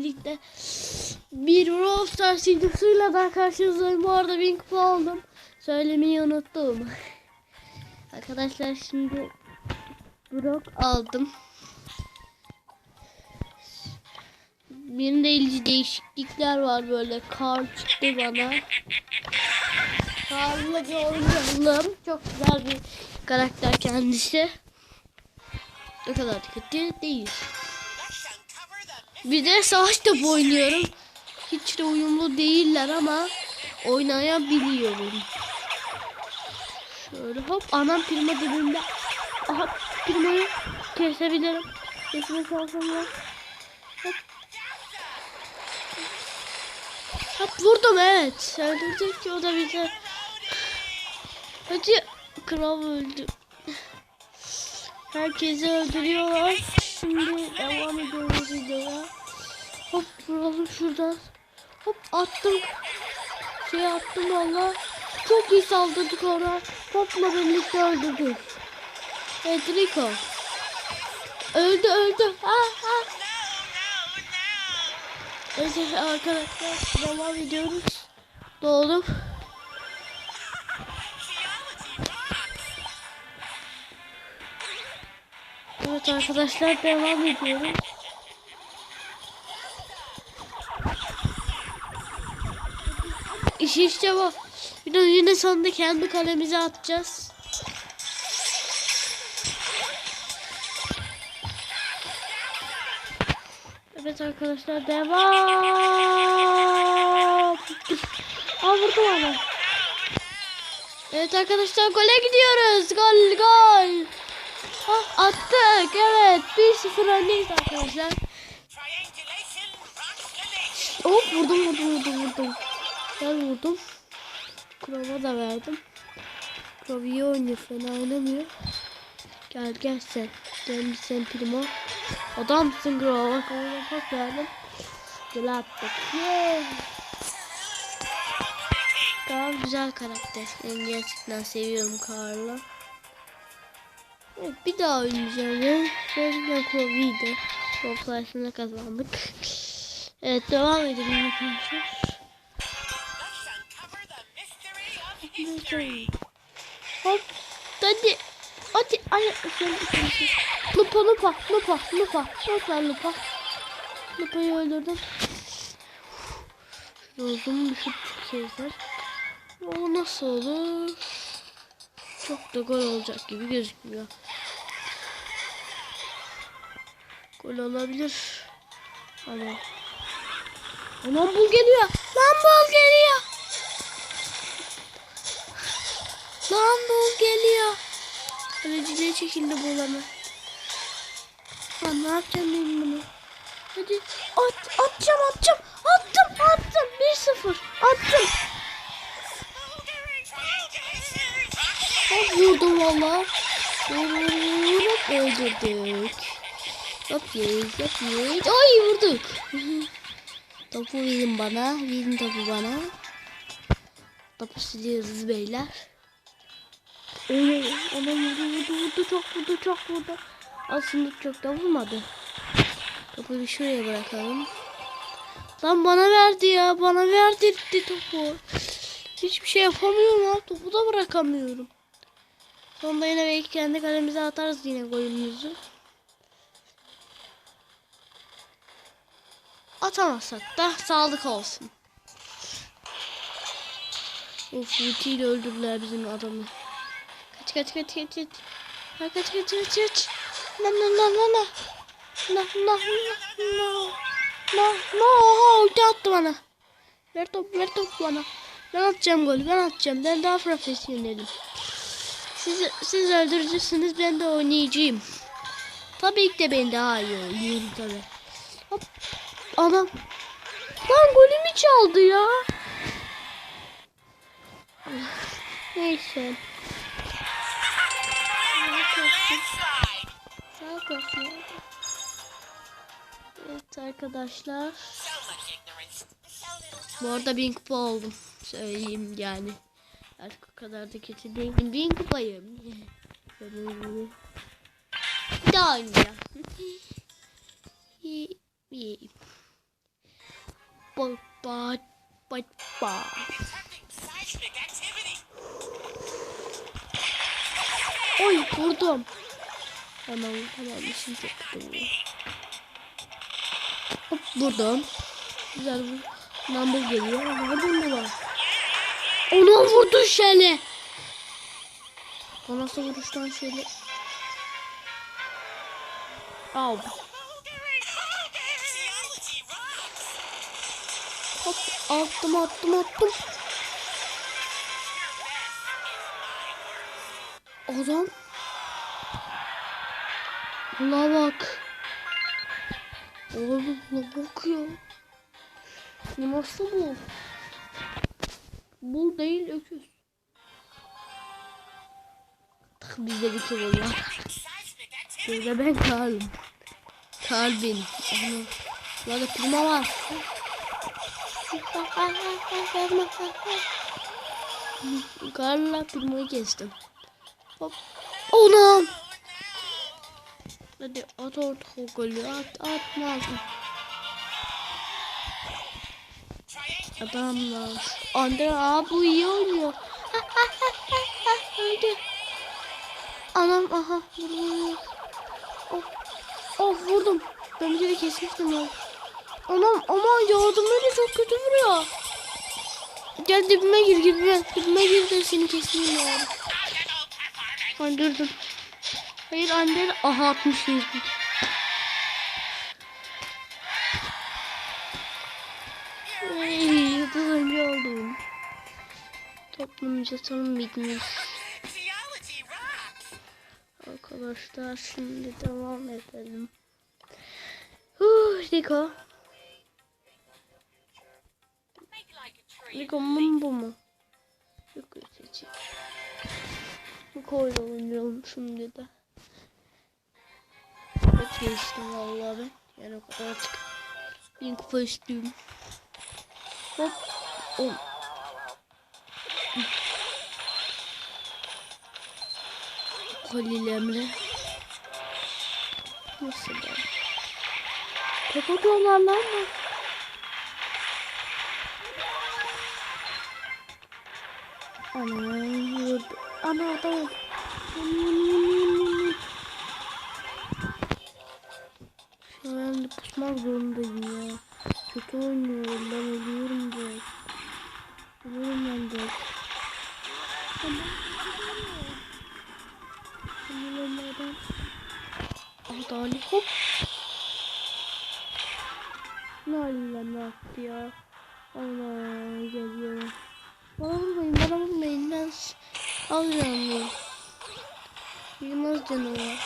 birlikte bir Brawl Stars videosuyla da karşınızdayım. Bu arada bin kupa aldım. Söylemeyi unuttum. Arkadaşlar şimdi Brock aldım. Birinde ilginç değişiklikler var böyle. Kar çıktı bana. Bir oynayalım. Çok güzel bir karakter kendisi. Ne kadar kötü değil. Bir de savaş topu oynuyorum. Hiç de uyumlu değiller ama oynayabiliyorum. Şöyle hop anam prima dibimde. Aha primayı kesebilirim. Kesme var. Hop. Hop vurdum evet. Öldürdük ki o da bize. Hadi kral öldü. Herkesi öldürüyorlar. Şimdi devam ediyoruz videoya. Hop vuralım şuradan. Hop attım. Şey attım valla. Çok iyi saldırdık ona. Topla birlikte öldürdük. Evet Rico. Öldü öldü. Ha ha. Evet arkadaşlar devam ediyoruz. Doğdum. Evet arkadaşlar devam ediyoruz. İş işte bu. De yine sonunda kendi kalemize atacağız. Evet arkadaşlar devam. Aa vurdum ama. Evet arkadaşlar gole gidiyoruz. Attık evet 1-0 öndeyiz arkadaşlar. Hop vurdum vurdum vurdum vurdum. Ben vurdum. Krova da verdim. Krov iyi oynuyor fena oynamıyor. Gel gel sen. Gel sen primo. Adamsın Krova. Krova pas verdim. Gel attık. Yeah. Krov güzel karakter. Ben gerçekten seviyorum Karl'ı. Evet, bir daha oynayacağım Krov'iydi. Krov sayesinde kazandık. Evet devam edelim arkadaşlar. Hop. Hadi. Hadi. Ay. Lupa lupa lupa lupa. Lupa lupa. Lupa'yı öldürdüm. Bir şut çıkacaklar. O nasıl olur? Çok da gol olacak gibi gözükmüyor. Gol olabilir. Ama. Aman bul geliyor. Lan bul geliyor. Lan bul geliyor. Kaleciliğe çekildi bu hemen. Lan ne yapacağım ben bunu? Hadi at, atacağım atacağım. Attım attım. 1-0. Attım. Hop vurdum valla. Vurup öldürdük. Hop yeyiz. Ay vurduk. Topu verin bana. Verin topu bana. Topu siliyoruz beyler. Öyle ona vurdu vurdu vurdu çok vurdu çok vurdu. Aslında çok da vurmadı. Topu bir şuraya bırakalım. Lan bana verdi ya. Bana verdirdi topu. Hiçbir şey yapamıyorum abi. Topu da bırakamıyorum. Sonunda yine belki kendi kalemize atarız yine golümüzü. Atamazsak da sağlık olsun. Of ultiyle öldürdüler bizim adamı. Kaç kaç kaç kaç kaç. Ha, kaç kaç kaç kaç. Na na na na na. Na na na na. Na na oha ulti attı bana. Ver top ver top bana. Ben atacağım golü ben atacağım. Ben daha profesyonelim. Siz, siz öldürücüsünüz ben de oynayacağım. Tabii ki de ben daha iyi oynuyorum tabii. Hop. Adam. Lan golümü çaldı ya. Neyse. Evet arkadaşlar. Bu arada bin kupa oldum. Söyleyeyim yani. Artık o kadar da kötü değilim. Bin kupayım. Bir daha oynayacağım. Bak bak. Seismic activity. Oy vurdum. Tamam tamam işim çok kötü. Hop vurdum. Güzel bu. Nambul geliyor. Vurdum mu bana? Ona vurdu şöyle. O nasıl vuruştan şöyle. Al. Hop attım attım attım. Adam. La bak. Oğlum la bak ya. Ne nasıl bu? Bul değil öküz. Tık bizde bir kere var. Seismic activity. Bir de ben Karl'ım. Karl Ana. Burada prima var. Karl'la primayı kestim. Hop. Anam. Hadi at orta o golü. At atmaz. Adamlar. Andre abi bu iyi oynuyor. Öldü. Anam aha vuruyor. Of. Of vurdum. Ben bir kere kesmiştim ya. Anam aman yardım öyle çok kötü vuruyor. Gel dibime gir dibime. Dibime gir de seni keseyim ya. Öldürdüm. Hayır anne. Aha 60 yüzlük. Ay, yıldız önce oldum. Toplumca sorun bitmiş. Arkadaşlar şimdi devam edelim. Huh, Rico. Like a tree. Rico mu bu mu? Yok öteci. Rico ile oynayalım şimdi de. Çok geçtim vallahi ben. Yani o kadar artık. Bin kupa üstüyüm. Hop. On. Halil Emre. Nasıl ben? Mı? Ana vurdu. Ana adam. Şu an pusmak zorundayım ya. Kötü oynuyorum ben ölüyorum direkt. Ölüyorum ben direkt. Ölüyorum Ah Dali hop. Ne haline ne yaptı ya? Ana geliyor. Vurmayın bana vurmayın ben alacağım bunu. Yılmaz canı var.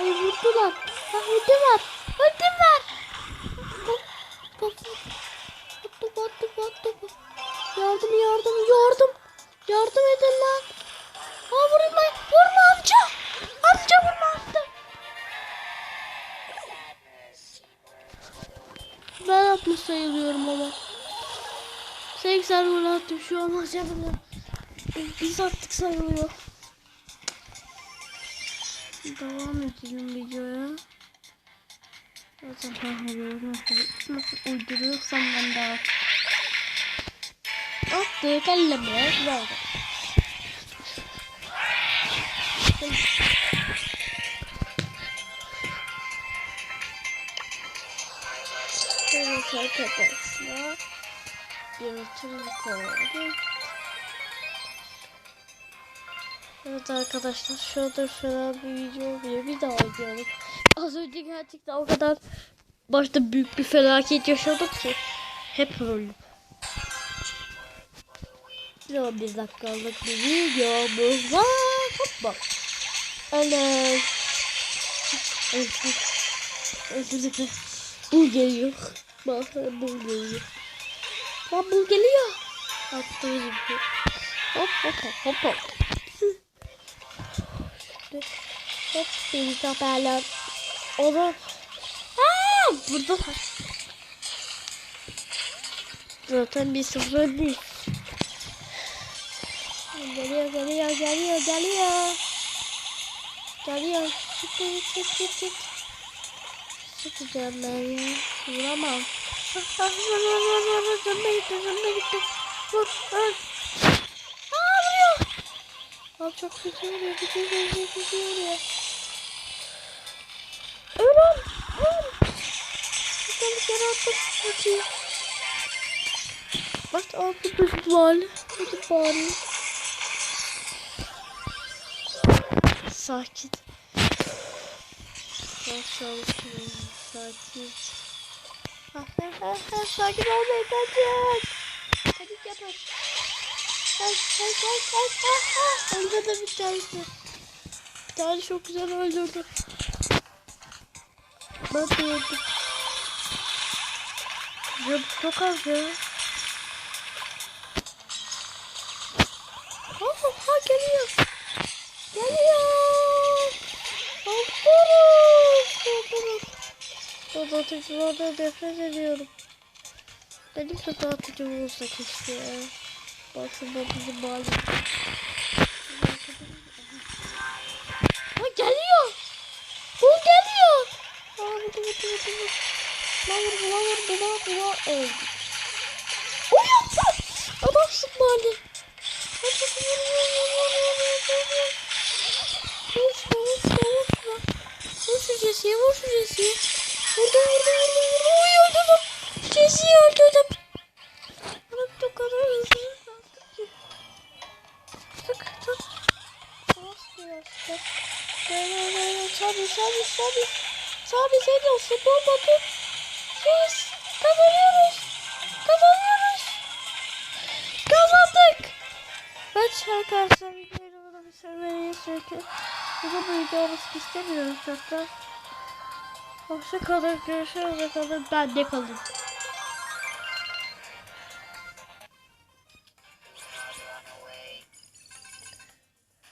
Ay vurdular. Ha vurdular. Vurdular. Bak bak. Battı battı battı. Yardım yardım yardım. Yardım 80 gol attım şu an acaba. Biz attık sayılıyor. Devam edelim videoya. Zaten kahveliyorum. Nasıl, nasıl uyduruyorsam ben de at. Attık elleme. Böyle. Evet arkadaşlar. Evet arkadaşlar şurada şöyle bir video oluyor. Bir daha oynayalım. Az önce gerçekten o kadar başta büyük bir felaket yaşadık ki. Hep öldüm. Yo bir dakikalık bir videomuz var. Hop bak. Öldürdük mü? Bu geliyor. Bak bu geliyor. Bak bu geliyor. Attığımız gibi. Hop hop hop hop hop. Hop beni haberler. O da. Aa, burada var. Zaten bir sıfır değil. Geliyor geliyor geliyor geliyor. Geliyor. Çık çık çık çık. Çıkacağım ben ya. Vuramam. Ah. Canına gitti canına gitti. Vur öl. Aa vuruyor. Abi çok kötü vuruyor. Kötü vuruyor. Kötü vuruyor. Öl öl. Bir tane kere attım. Hadi. Bak altı kuş var. Hadi bari. Sakin. Maşallah. Sakin. Ha, ha, ha, ha, Sakin olmayın kaçın. Hadi yapın. Kaç kaç kaç kaç kaç kaç. Öldürdü bir tanesi. Bir tane çok güzel öldürdü. De öldüm. Ya çok az ya. Ha, ha geliyor. Geliyor. Korkuyoruz. Korkuyoruz. O dağıtıcılardan nefret ediyorum. Benim de dağıtıcım olsa keşke ya. Başında bizim mahalle. Ha geliyor. Bu geliyor. Aa vurdu vurdu vurdu. Lan vurdu lan vurdu vurdu lan öldü. Uyan Adamsın mahalle. Hadi vur vur vur vur vur vur vur. Vur vur vur şuna. Vur şu Jesse'ye vur şu Jesse'ye. Çünkü bunu bu videomu istemiyorum çok da. Hoşça kalın. Görüşürüz bakalım. Ben de kalın.